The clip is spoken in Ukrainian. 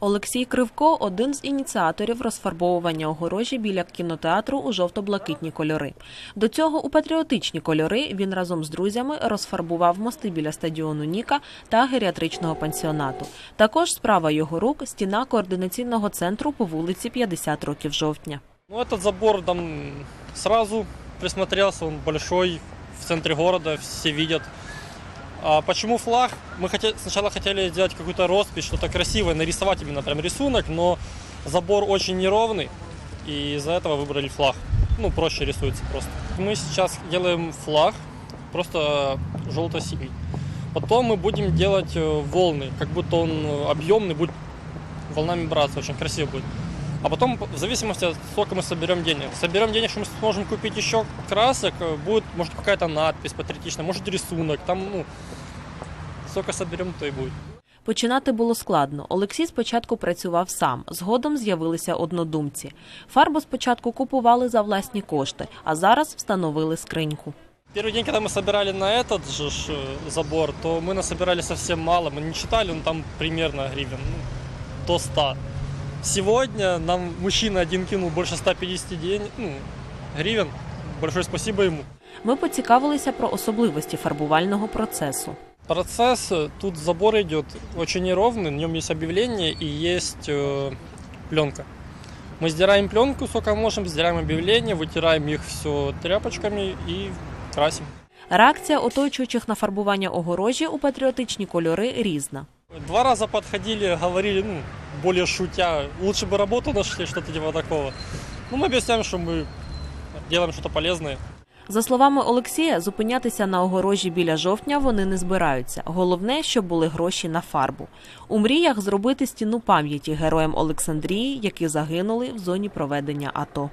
Олексій Кривко один з ініціаторів розфарбовування огорожі біля кінотеатру у жовто-блакитні кольори. До цього у патріотичні кольори він разом з друзями розфарбував мости біля стадіону Ніка та геріатричного пансіонату. Також справа його рук стіна координаційного центру по вулиці 50 років жовтня. Ну, забор там сразу присмотрелся, он большой, в центре города, все видят. А почему флаг? Мы хоте- сначала хотели сделать какую-то роспись, что-то красивое, нарисовать именно прям рисунок, но забор очень неровный, и из-за этого выбрали флаг. Ну, проще рисуется просто. Мы сейчас делаем флаг, просто желто-синий. Потом мы будем делать э, волны, как будто он э, объемный, будет волнами браться, очень красиво будет. А потом, в зависимости от сколько мы соберем денег. Соберем денег, что мы сможем купить еще красок, э, будет, может, какая-то надпись патриотичная, может, рисунок, там, ну, сколько соберем, то и будет. Починати було складно. Олексій спочатку працював сам, згодом з'явилися однодумці. Фарбу спочатку купували за власні кошти, а зараз встановили скриньку. Первый день, когда мы собирали на этот же ж, э, забор, то мы насобирали совсем мало. Мы не считали, ну там примерно гривен, ну, до 100. Сегодня нам мужчина один кинул больше 150 день, ну, гривен. Большое спасибо ему. Ми поцікавилися про особливості фарбувального процесу. Процесс, э, тут забор идет очень неровный, на нем есть объявление и есть э, пленка. Мы сдираем пленку, сколько можем, сдираем объявление, вытираем их все тряпочками и красим. Реакція оточуючих на фарбування огорожі у патріотичні кольори різна. Два раза подходили, говорили, ну, более шутя, лучше бы работу нашли, что-то типа такого. Ну, мы объясняем, что мы делаем что-то полезное. За словами Олексія, зупинятися на огорожі біля жовтня вони не збираються. Головне, щоб були гроші на фарбу. У мріях зробити стіну пам'яті героям Олександрії, які загинули в зоні проведення АТО.